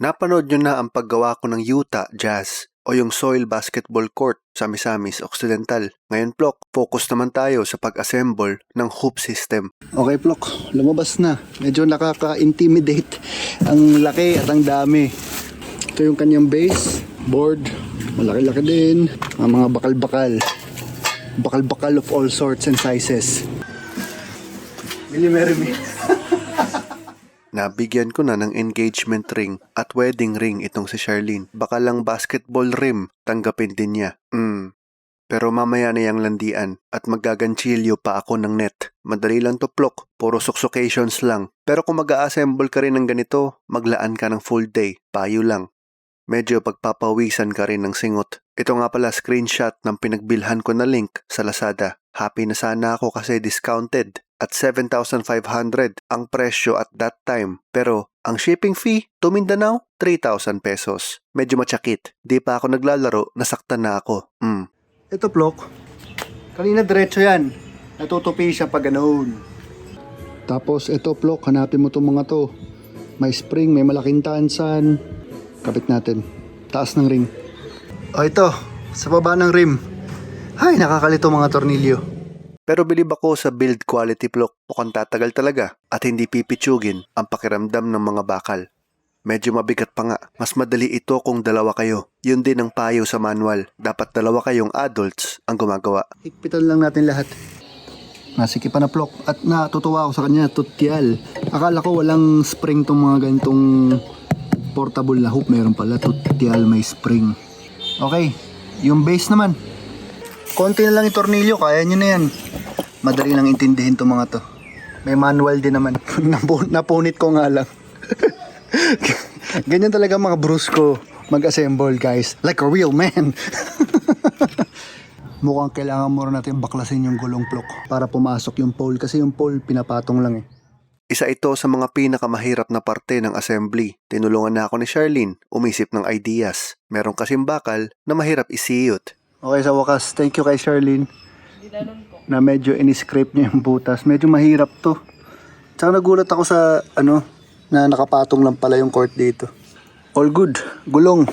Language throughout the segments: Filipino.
Napanood nyo na ang paggawa ko ng Utah Jazz o yung soil basketball court sa Misamis Occidental. Ngayon, Plok, focus naman tayo sa pag-assemble ng hoop system. Okay, Plok. Lumabas na. Medyo nakaka-intimidate. Ang laki at ang dami. Ito yung kanyang base, board. Malaki-laki din. Ang mga bakal-bakal. Bakal-bakal of all sorts and sizes. Millimeter Nabigyan ko na ng engagement ring at wedding ring itong si Charlene. Baka lang basketball rim, tanggapin din niya. Mm. Pero mamaya na yung landian at magaganchilyo pa ako ng net. Madali lang to plok, puro suksukations lang. Pero kung mag-a-assemble ka rin ng ganito, maglaan ka ng full day, payo lang. Medyo pagpapawisan ka rin ng singot. Ito nga pala screenshot ng pinagbilhan ko na link sa Lazada. Happy na sana ako kasi discounted at 7,500 ang presyo at that time. Pero ang shipping fee to Mindanao, 3,000 pesos. Medyo matsakit. Di pa ako naglalaro, nasaktan na ako. Mm. Ito, Plok. Kanina diretso yan. Natutupi siya pag ganoon. Tapos ito, Plok. Hanapin mo itong mga to. May spring, may malaking tansan. Kapit natin. Taas ng rim. O ito, sa baba ng rim. Ay, nakakalito mga tornilyo. Pero bilib ako sa build quality plok. Mukhang tatagal talaga at hindi pipitsugin ang pakiramdam ng mga bakal. Medyo mabigat pa nga. Mas madali ito kung dalawa kayo. Yun din ang payo sa manual. Dapat dalawa kayong adults ang gumagawa. Higpitan lang natin lahat. Nasikipan na plok at natutuwa ako sa kanya, tutyal. Akala ko walang spring tong mga ganitong portable na hoop. Meron pala, tutyal may spring. Okay, yung base naman. Konti na lang yung tornilyo, kaya nyo na yan. Madali lang intindihin tong mga to. May manual din naman. Napu- Napunit ko nga lang. Ganyan talaga mga brusko mag-assemble guys. Like a real man. Mukhang kailangan mo rin natin baklasin yung gulong plok para pumasok yung pole kasi yung pole pinapatong lang eh. Isa ito sa mga pinakamahirap na parte ng assembly. Tinulungan na ako ni Charlene umisip ng ideas. Meron kasing bakal na mahirap isiyot. Okay sa wakas, thank you kay Charlene na medyo in-scrape niya yung butas. Medyo mahirap to. Tsaka nagulat ako sa ano na nakapatong lang pala yung court dito. All good. Gulong.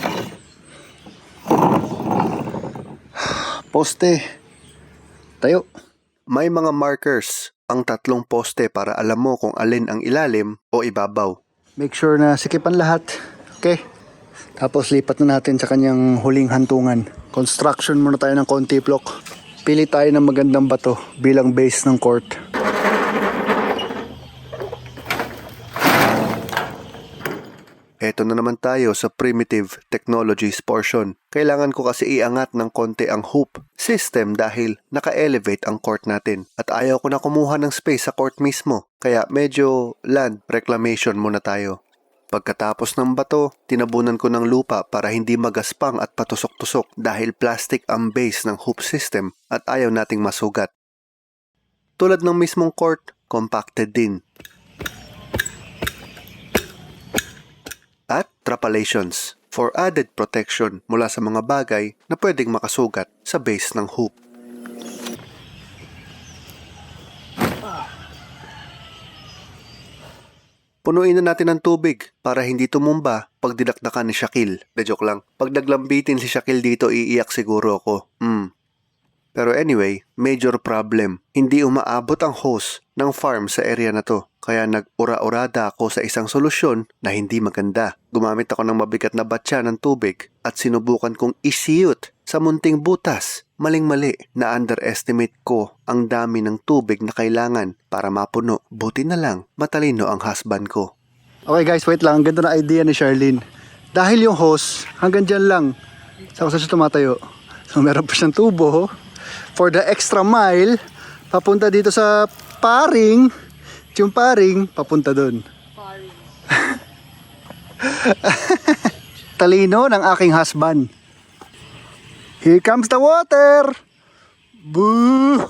Poste. Tayo. May mga markers ang tatlong poste para alam mo kung alin ang ilalim o ibabaw. Make sure na sikipan lahat. Okay? Tapos lipat na natin sa kanyang huling hantungan. Construction muna tayo ng konti block. Pili tayo ng magandang bato bilang base ng court. Eto na naman tayo sa primitive technologies portion. Kailangan ko kasi iangat ng konti ang hoop system dahil naka-elevate ang court natin. At ayaw ko na kumuha ng space sa court mismo. Kaya medyo land reclamation muna tayo. Pagkatapos ng bato, tinabunan ko ng lupa para hindi magaspang at patusok-tusok dahil plastic ang base ng hoop system at ayaw nating masugat. Tulad ng mismong court, compacted din. At trapalations for added protection mula sa mga bagay na pwedeng makasugat sa base ng hoop. Punuin na natin ng tubig para hindi tumumba pag dinakdakan ni Shaquille. De joke lang. Pag naglambitin si Shaquille dito, iiyak siguro ako. Hmm. Pero anyway, major problem. Hindi umaabot ang hose ng farm sa area na to. Kaya nag-ura-urada ako sa isang solusyon na hindi maganda. Gumamit ako ng mabigat na batya ng tubig at sinubukan kong isiyot sa munting butas. Maling-mali na underestimate ko ang dami ng tubig na kailangan para mapuno. Buti na lang, matalino ang husband ko. Okay guys, wait lang. Ang ganda na idea ni Charlene. Dahil yung hose, hanggang dyan lang. Sa kung saan siya tumatayo. So meron pa siyang tubo. For the extra mile, papunta dito sa paring. Yung paring, papunta doon. Talino ng aking husband. Here comes the water! Boom!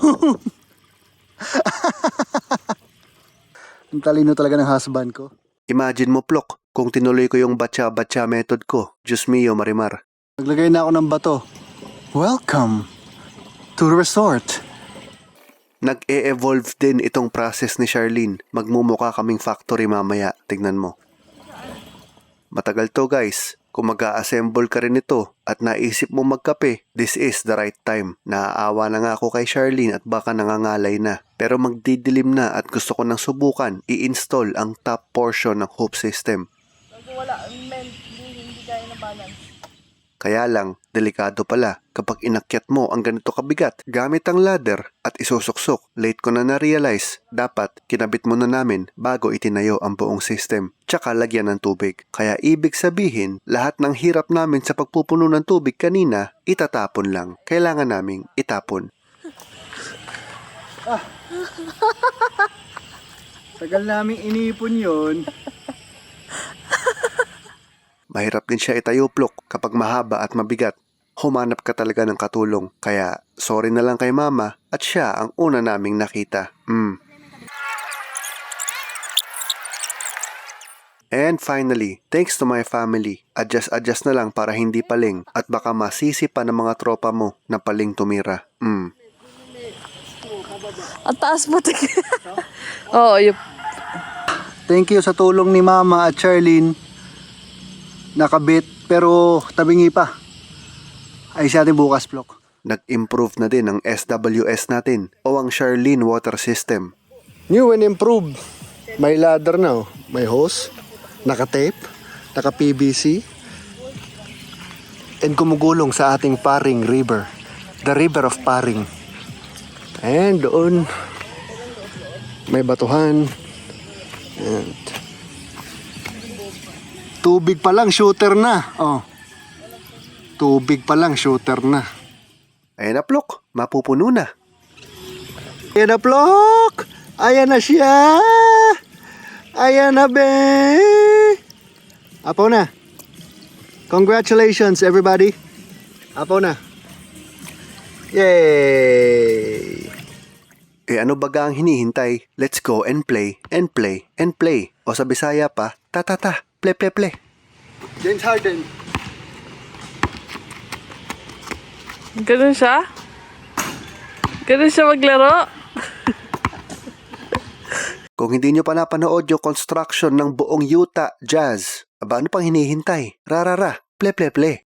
Ang talino talaga ng husband ko. Imagine mo, Plok, kung tinuloy ko yung batya-batya method ko. Diyos mio, Marimar. Naglagay na ako ng bato. Welcome to the resort. Nag-e-evolve din itong process ni Charlene. Magmumukha kaming factory mamaya. Tignan mo. Matagal to guys. Kung mag-a-assemble ka rin ito at naisip mo magkape, this is the right time. Naaawa na nga ako kay Charlene at baka nangangalay na. Pero magdidilim na at gusto ko nang subukan i-install ang top portion ng hoop system. Kung wala, men, hindi, hindi kaya ng balance. Kaya lang, delikado pala kapag inakyat mo ang ganito kabigat gamit ang ladder at isusuksok. Late ko na na-realize, dapat kinabit mo na namin bago itinayo ang buong system. Tsaka lagyan ng tubig. Kaya ibig sabihin, lahat ng hirap namin sa pagpupuno ng tubig kanina, itatapon lang. Kailangan naming itapon. Tagal naming inipon yon. Mahirap din siya itayuplok kapag mahaba at mabigat. Humanap ka talaga ng katulong. Kaya sorry na lang kay mama at siya ang una naming nakita. Mm. And finally, thanks to my family, adjust-adjust na lang para hindi paling at baka masisi pa ng mga tropa mo na paling tumira. Mm. Ang taas mo, tig. Oo, yung Thank you sa tulong ni Mama at Charlene. Nakabit pero tabingi pa. Ay siya ating bukas vlog. Nag-improve na din ang SWS natin o ang Charlene Water System. New and improved. May ladder na oh. May hose, naka-tape, naka-PVC, and kumugulong sa ating Paring River. The River of Paring. And doon, may batuhan. And tubig pa lang, shooter na. Oh. Tubig pa lang, shooter na. Ayan na plok, mapupuno na. Ayan na, Plok! Ayan na siya! Ayan na, be! Apo na. Congratulations, everybody. Apo na. Yay! Eh ano baga ang hinihintay? Let's go and play, and play, and play. O sa Bisaya pa, ta-ta-ta, ple-ple-ple. James Harden. Ganun siya? Ganun siya maglaro? Kung hindi nyo pa napanood yung construction ng buong Utah Jazz, aba ano pang hinihintay? Rarara, ple-ple-ple.